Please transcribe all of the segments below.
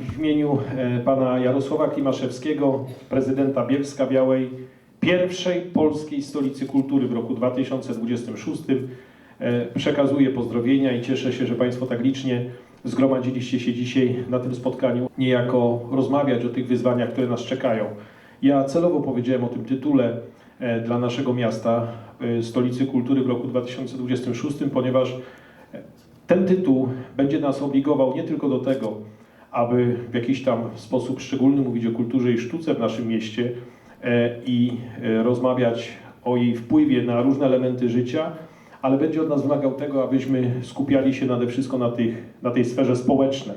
W imieniu e, pana Jarosława Klimaszewskiego, prezydenta Bielska Białej, pierwszej polskiej stolicy kultury w roku 2026, e, przekazuję pozdrowienia i cieszę się, że państwo tak licznie zgromadziliście się dzisiaj na tym spotkaniu, niejako rozmawiać o tych wyzwaniach, które nas czekają. Ja celowo powiedziałem o tym tytule e, dla naszego miasta, stolicy kultury w roku 2026, ponieważ ten tytuł będzie nas obligował nie tylko do tego, aby w jakiś tam sposób szczególny mówić o kulturze i sztuce w naszym mieście e, i e, rozmawiać o jej wpływie na różne elementy życia, ale będzie od nas wymagał tego, abyśmy skupiali się nade wszystko na, tych, na tej sferze społecznej.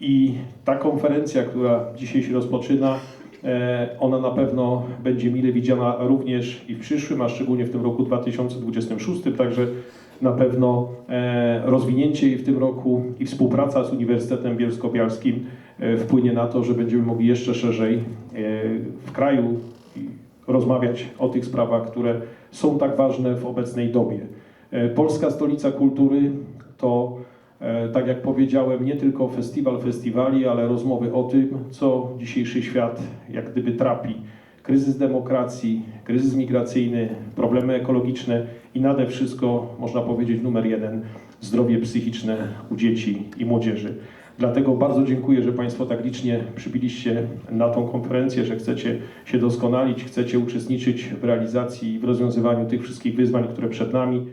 I ta konferencja, która dzisiaj się rozpoczyna, e, ona na pewno będzie mile widziana również i w przyszłym, a szczególnie w tym roku 2026, także na pewno e, rozwinięcie w tym roku i współpraca z Uniwersytetem Bielsko-Bialskim e, wpłynie na to, że będziemy mogli jeszcze szerzej e, w kraju rozmawiać o tych sprawach, które są tak ważne w obecnej dobie. Polska Stolica Kultury to, tak jak powiedziałem, nie tylko festiwal festiwali, ale rozmowy o tym, co dzisiejszy świat jak gdyby trapi. Kryzys demokracji, kryzys migracyjny, problemy ekologiczne i nade wszystko, można powiedzieć, numer jeden, zdrowie psychiczne u dzieci i młodzieży. Dlatego bardzo dziękuję, że Państwo tak licznie przybiliście na tą konferencję, że chcecie się doskonalić, chcecie uczestniczyć w realizacji i w rozwiązywaniu tych wszystkich wyzwań, które przed nami.